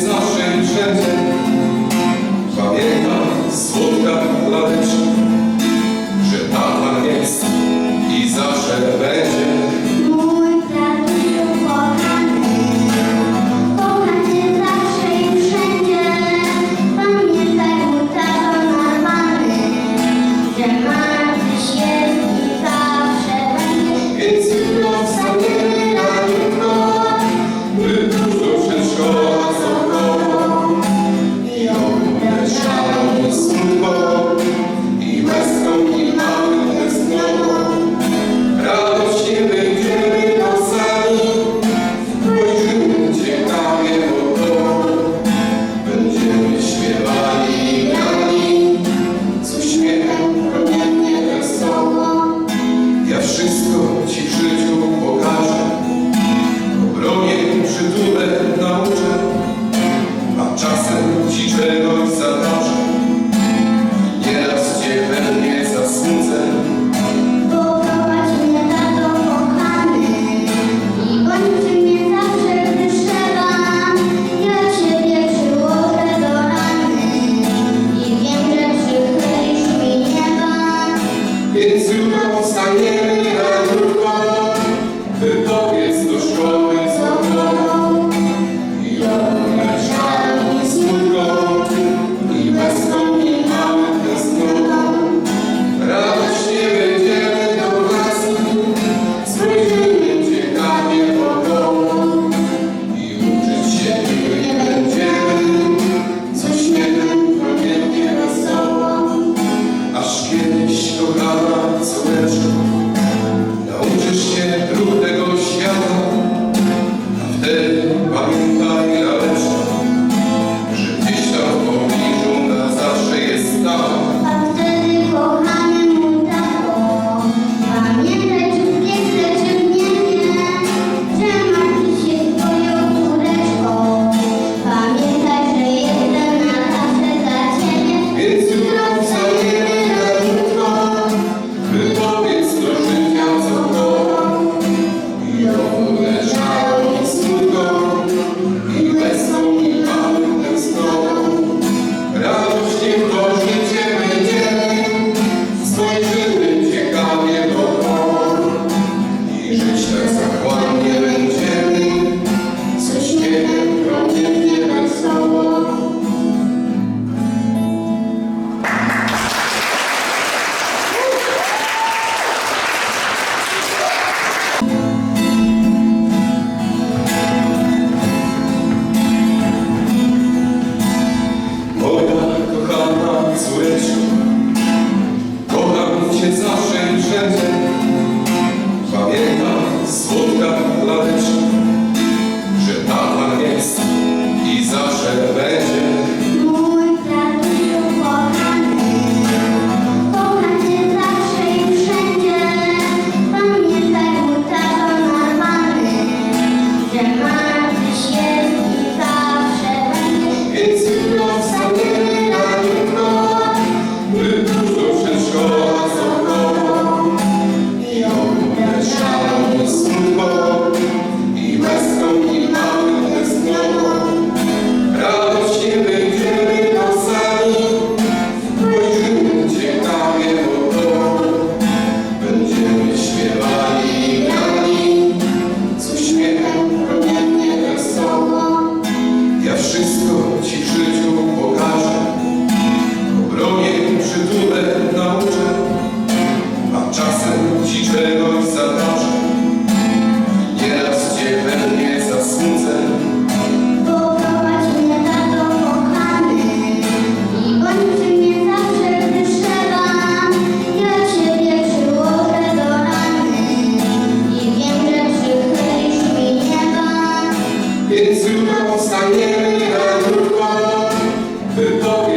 z naszym rzędem. Pamiętam słodka laleczka. Jesús, się zaoszczędzeniem. Pamiętam swój Et Jésus, mon Seigneur, le temps, le temps